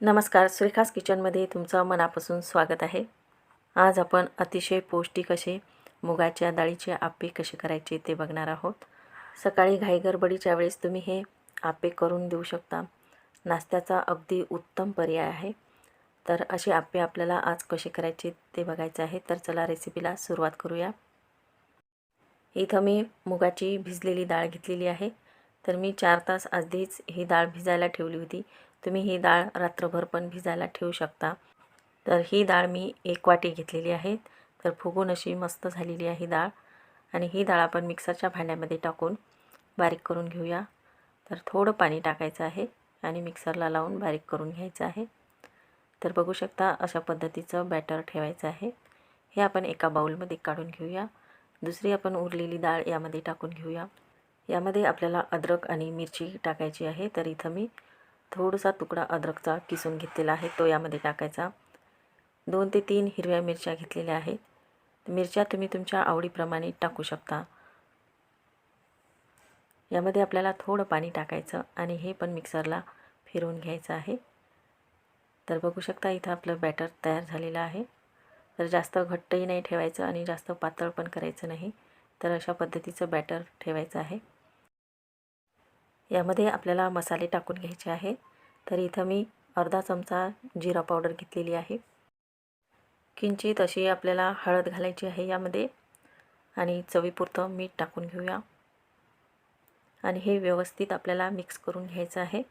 नमस्कार सुरेखास किचनमध्ये तुमचं मनापासून स्वागत आहे. आज आपण अतिशय पौष्टिक असे मुगाच्या डाळीचे आप्पे कसे करायचे ते बघणार आहोत. सकाळी घाईगडबडीच्या वेळेस तुम्ही हे आप्पे करून देऊ शकता. नाश्त्याचा अगदी उत्तम पर्याय आहे. तर असे आप्पे आपल्याला आज कसे करायचे ते बघायचे आहे. तर चला रेसिपीला सुरुवात करूया. इथं मी मुगाची भिजलेली डाळ घेतलेली आहे. तर मी चार तास आधीच ही डाळ भिजायला ठेवली होती. तुम्ही ही डाळ रात्रभर पण भिजायला ठेवू शकता. तर ही डाळ मी एक वाटी घेतलेली आहे. तर फुगून अशी मस्त झालेली आहे डाळ. आणि ही डाळ आपण मिक्सरच्या भांड्यामध्ये टाकून बारीक करून घेऊया. तर थोडं पाणी टाकायचं आहे आणि मिक्सरला लावून बारीक करून घ्यायचं आहे. तर बघू शकता अशा पद्धतीचं बॅटर ठेवायचं आहे. हे आपण एका बाऊलमध्ये काढून घेऊया. दुसरी आपण उरलेली डाळ यामध्ये टाकून घेऊया. यामध्ये आपल्याला अद्रक आणि मिरची टाकायची आहे. तर इथं मी थोडासा तुकडा अद्रकचा किसून घेतलेला आहे. तो यामध्ये टाकायचा. दोन ते तीन हिरव्या मिरच्या घेतलेल्या आहेत. मिरच्या तुम्ही तुमच्या आवडीप्रमाणे टाकू शकता. यामध्ये आपल्याला थोडं पाणी टाकायचं आणि हे पण मिक्सरला फिरवून घ्यायचं आहे. तर बघू शकता इथं आपलं बॅटर तयार झालेलं आहे. तर जास्त घट्टही नाही ठेवायचं आणि जास्त पातळ पण करायचं नाही. तर अशा पद्धतीचं बॅटर ठेवायचं आहे. यामध्ये आपल्याला मसाले टाकून घ्यायचे आहे तर इथं मी अर्धा चमचा जिरा पावडर घेतलेली आहे. किंचित अशी आपल्याला हळद घालायची आहे यामध्ये. आणि चवीपुरतं मीठ टाकून घेऊया. आणि हे व्यवस्थित आपल्याला मिक्स करून घ्यायचं आहे.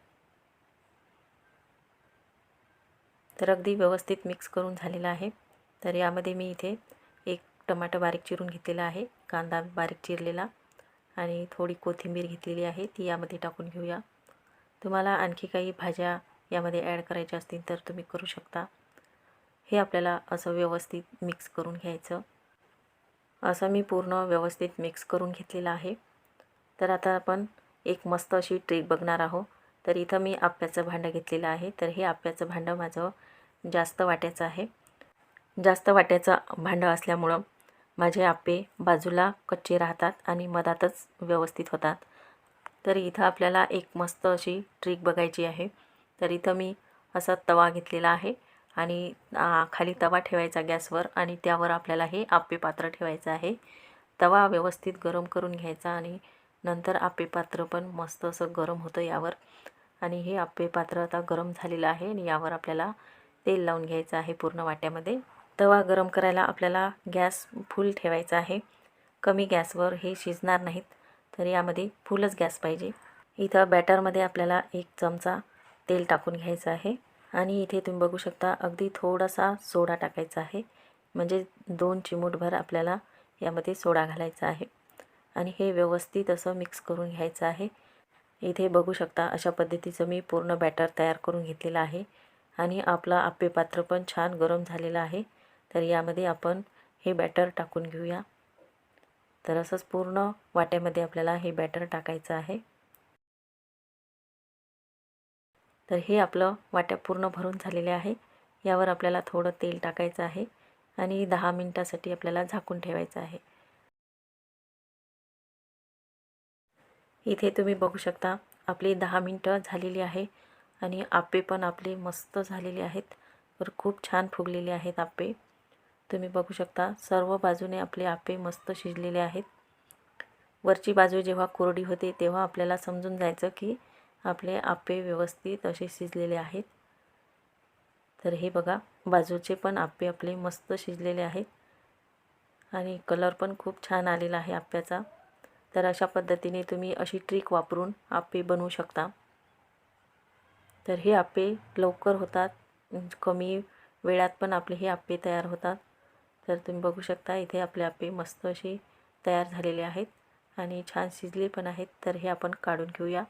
तर अगदी व्यवस्थित मिक्स करून झालेलं आहे. तर यामध्ये मी इथे एक टमाटर बारीक चिरून घेतलेला आहे. कांदा बारीक चिरलेला. आणि थोडी कोथिंबीर घेतलेली आहे ती यामध्ये टाकून घेऊया. तुम्हाला आणखी काही भाज्या यामध्ये ॲड करायच्या असतील तर तुम्ही करू शकता. हे आपल्याला असं व्यवस्थित मिक्स करून घ्यायचं. असं मी पूर्ण व्यवस्थित मिक्स करून घेतलेलं आहे. तर आता आपण एक मस्त अशी ट्रिक बघणार आहोत. तर इथं मी आप्याचं भांडं घेतलेलं आहे. तर हे आप्याचं भांडं माझं जास्त वाट्याचं आहे. जास्त वाट्याचं भांडं असल्यामुळं माझे आप्पे बाजूला कच्चे राहतात आणि मधातच व्यवस्थित होतात. तर इथं आपल्याला एक मस्त अशी ट्रिक बघायची आहे. तर इथं मी असा तवा घेतलेला आहे आणि खाली तवा ठेवायचा गॅसवर आणि त्यावर आपल्याला हे आप्पे पात्र ठेवायचं आहे. तवा व्यवस्थित गरम करून घ्यायचा आणि नंतर आप्पे पात्र पण मस्त असं गरम होतं यावर. आणि हे आप्पे पात्र आता गरम झालेलं आहे आणि यावर आपल्याला तेल लावून घ्यायचं आहे पूर्ण वाट्यामध्ये. तवा गरम करायला आपल्याला गॅस फुल ठेवायचं आहे. कमी गॅसवर हे शिजणार नाहीत तर यामध्ये फुलच गॅस पाहिजे. इथं बॅटरमध्ये आपल्याला एक चमचा तेल टाकून घ्यायचं आहे आणि इथे तुम्ही बघू शकता अगदी थोडासा सोडा टाकायचा आहे. म्हणजे दोन चिमूटभर आपल्याला यामध्ये सोडा घालायचा आहे. आणि हे व्यवस्थित असं मिक्स करून घ्यायचं आहे. इथे बघू शकता अशा पद्धतीचं मी पूर्ण बॅटर तयार करून घेतलेलं आहे. आणि आपला आप्पे पात्र पण छान गरम झालेलं आहे. तर यामध्ये आपण हे बॅटर टाकून घेऊया. तर असंच पूर्ण वाट्यामध्ये आपल्याला हे बॅटर टाकायचं आहे. तर हे आपलं वाट्या पूर्ण भरून झालेले आहे. यावर आपल्याला थोडं तेल टाकायचं आहे आणि दहा मिनटासाठी आपल्याला झाकून ठेवायचं आहे. इथे तुम्ही बघू शकता आपली दहा मिनटं झालेली आहे आणि आप्पे पण आपले मस्त झालेले आहेत. तर खूप छान फुगलेले आहेत आप्पे. तुम्ही बघू शकता सर्व बाजूने आपले आप्पे मस्त शिजलेले आहेत. वरची बाजू जेव्हा कोरडी होते तेव्हा आपल्याला समजून जायचं की आपले आप्पे व्यवस्थित असे शिजलेले आहेत. तर हे बघा बाजूचे पण आप्पे आपले मस्त शिजलेले आहेत. आणि कलर पण खूप छान आलेला आहे आप्प्याचा तर अशा पद्धतीने तुम्ही अशी ट्रिक वापरून आप्पे बनवू शकता. तर हे आप्पे लवकर होतात कमी वेळात पण आपले हे आप्पे तयार होतात. तर तुम्ही बघू शकता इथे आपले आप्पे मस्त असे तयार झालेले आहेत आणि छान शिजले पण आहेत. तर हे आपण काढून घेऊया.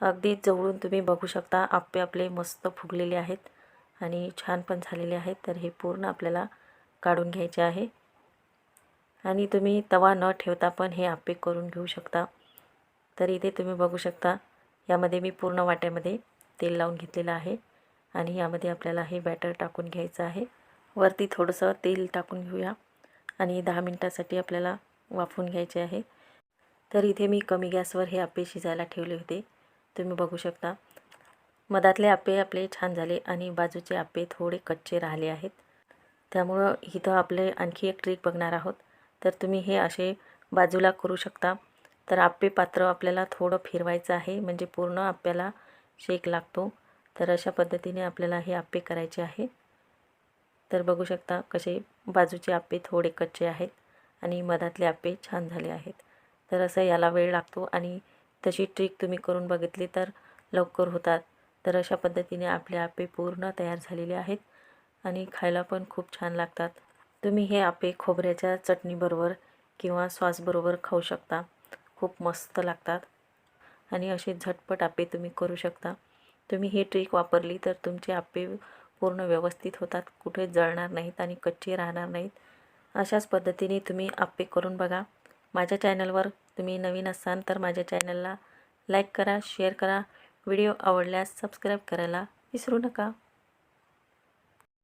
अगदी जवळून तुम्ही बघू शकता आप्पे आपले मस्त फुगलेले आहेत आणि छान पण झालेले आहेत. तर हे पूर्ण आपल्याला काढून घ्यायचे आहे. आणि तुम्ही तवा न ठेवता पण हे आप्पे करून घेऊ शकता. तर इथे तुम्ही बघू शकता यामध्ये मी पूर्ण वाट्यामध्ये तेल लावून घेतलेलं आहे आणि यामध्ये आपल्याला हे बॅटर टाकून घ्यायचं आहे. वरती थोडंसं तेल टाकून घेऊया आणि दहा मिनटासाठी आपल्याला वाफवून घ्यायचे आहे. तर इथे मी कमी गॅसवर हे आप्पे शिजायला ठेवले होते. तुम्ही बघू शकता. मधातले आप्पे आपले छान झाले आणि बाजूचे आप्पे थोडे कच्चे राहिले आहेत. त्यामुळं इथं आपले आणखी एक ट्रिक बघणार आहोत. तर तुम्ही हे असे बाजूला करू शकता. तर आप्पे पात्र आपल्याला थोडं फिरवायचं आहे म्हणजे पूर्ण आप्प्याला शेक लागतो. तर अशा पद्धतीने आपल्याला हे आप्पे करायचे आहे. तर बघू शकता कसे बाजूचे आप्पे थोडे कच्चे आहेत आणि मधातले आप्पे छान झाले आहेत. तर असं याला वेळ लागतो आणि तशी ट्रिक तुम्ही करून बघितली तर लवकर होतात. तर अशा पद्धतीने आपले आप्पे पूर्ण तयार झालेले आहेत आणि खायला पण खूप छान लागतात. तुम्ही हे आप्पे खोबऱ्याच्या चटणीबरोबर किंवा सॉसबरोबर खाऊ शकता. खूप मस्त लागतात. आणि असे झटपट आप्पे तुम्ही करू शकता. तुम्ही ही ट्रिक वापरली तर तुमचे आप्पे पूर्ण व्यवस्थित होतात कुठे जळणार नाहीत आणि कच्चे राहणार नाहीत अशाच पद्धतीने तुम्ही आप्पे करून बघा. माझ्या चॅनलवर तुम्ही नवीन असाल तर माझ्या चॅनलला लाईक करा शेअर करा. व्हिडिओ आवडल्यास सबस्क्राईब करायला विसरू नका.